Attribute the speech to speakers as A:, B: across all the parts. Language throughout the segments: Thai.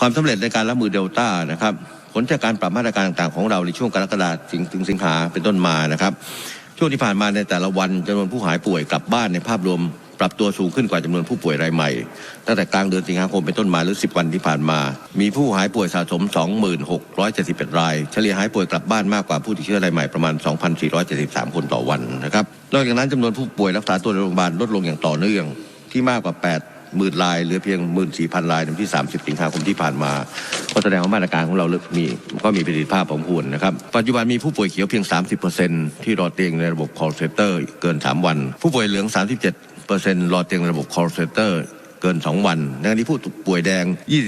A: ความสำเร็จในการรับมือเดลต้านะครับผลจากการปรับมาตรการต่างๆของเราในช่วงกรกฎาคมถึงสิงหาเป็นต้นมานะครับ ช่วงที่ผ่านมาในแต่ละวันจำนวนผู้หายป่วยกลับบ้านในภาพรวมปรับตัวสูงขึ้นกว่าจำนวนผู้ป่วยรายใหม่ตั้งแต่กลางเดือนสิงหาคมเป็นต้นมาหรือ 10 วันที่ผ่านมา มีผู้หายป่วยสะสม 2671ราย เฉลี่ยหายป่วยกลับบ้านมากกว่าผู้ติดเชื้อรายใหม่ประมาณ 2,473 คนต่อวันนะครับนอกจากนั้นจำนวนผู้ป่วยรักษาตัวในโรงพยาบาลลดลงอย่างต่อเนื่องที่มากกว่า 8 หมื่นลายเหลือเพียง14,000รายในวันที่สามสิงหาคมที่ผ่านมาก็แสดงว่ามาตรการของเราเมีก็มีประสิทธิภาพพอสมควรนะครับ ปัจจุบันมีผู้ป่วยเขียวเพียง 30%ที่รอเตียงในระบบ call center เกิน 3 วัน ผู้ป่วยเหลือง 37%รอเตียงในระบบ call center เกิน 2 วันในขณะที่ผู้ป่วยแดง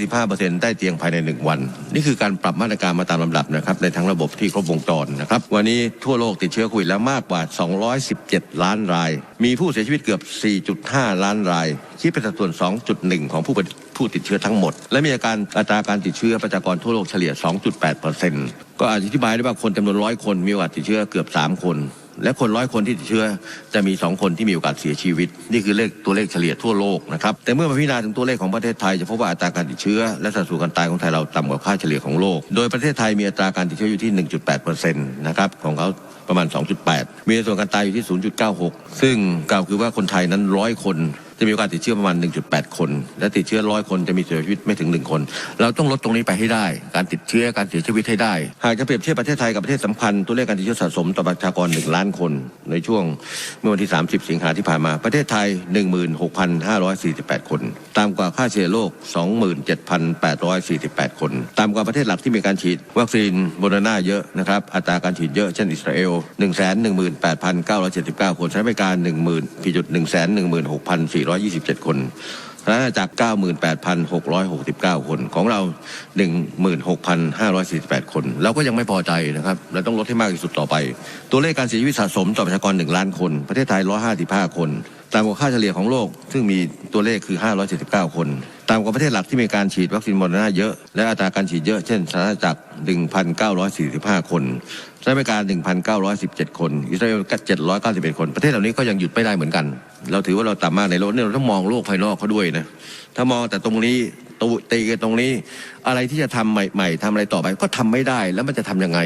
A: 25%ได้เตียงภายใน 1 วัน นี่คือการปรับมาตรการมาตามลำดับนะครับในทั้งระบบที่ครบวงจรนะครับวันนี้ทั่วโลกติดเชื้อโควิดแล้วมากกว่า 217 ล้านราย มีผู้เสียชีวิตเกือบ 4.5 ล้านรายคิดเป็นสัดส่วน 2.1 ของผู้ผู้ติดเชื้อทั้งหมด และมีอาการอัตราการติดเชื้อประชากรทั่วโลกเฉลี่ย 2.8%ก็อธิบายได้ว่าคนจำนวนร้อยคนมีโอกาสติดเชื้อเกือบ 3 คน และคนร้อยคนที่ติดเชื้อ จะมี 2 คนที่มีโอกาสเสียชีวิต นี่คือเลขตัวเลขเฉลี่ยทั่วโลกนะครับแต่เมื่อมาพิจารณาถึงตัวเลขของประเทศไทยจะพบว่าอัตราการติดเชื้อและสัดส่วนการตายของไทยเราต่ำกว่าค่าเฉลี่ยของโลก โดยประเทศไทยมีอัตราการติดเชื้ออยู่ที่ 1.8%นะครับของเขาประมาณ 2.8 มีส่วนการตายอยู่ที่ 0.96 ซึ่งกล่าวคือว่าคนไทยนั้นร้อยคน จะมีการติดเชื้อประมาณ 1.8 คน และติดเชื้อร้อยคนจะมีเสียชีวิตไม่ถึง 1 คน เราต้องลดตรงนี้ไปให้ได้ การติดเชื้อการเสียชีวิตให้ได้ หากจะเปรียบเทียบประเทศไทยกับประเทศสำคัญตัวเลขการติดเชื้อสะสมต่อประชากร 1 ล้านคน ในช่วงเมื่อวันที่ 30 สิงหาที่ผ่านมาประเทศไทย 16,548 คน ตามกว่าค่าเฉลี่ยโลก 27,848 คน ตามกว่าประเทศหลักที่มีการฉีดวัคซีนโมเดอร์นาเยอะนะครับอัตราการฉีดเยอะเช่นอิสราเอล 1 1 8 9 7 9 คนใช้บริการ1 0 0 0 0 1 1 6 4 7,427 คนรานอจาก 98,669 คน ของเรา 16,548 คน เราก็ยังไม่พอใจนะครับ เราต้องลดให้มากที่สุดต่อไป ตัวเลขการเสียชีวิตสะสมต่อประชากร 1 ล้านคน ประเทศไทย 155 คน ตามกว่าค่าเฉลี่ยของโลก ซึ่งมีตัวเลขคือ 579 คน ตามกว่าประเทศหลักที่มีการฉีดวัคซีนโมเดอร์นาเยอะ และอัตราการฉีดเยอะเช่นสหรัฐจักร1,945 คนใช้บริกา1,917 คน อิสราเอล791 คน ประเทศเหล่านี้ก็ยังหยุดไม่ได้เหมือนกัน เราถือว่าเราต่ำมากในโลกนี่เราต้องมองโลกภายนอกเขาด้วยนะ ถ้ามองแต่ตรงนี้ตูตีกันตรงนี้ อะไรที่จะทำใหม่ ๆทำอะไรต่อไปก็ทำไม่ได้แล้วมันจะทำยังไง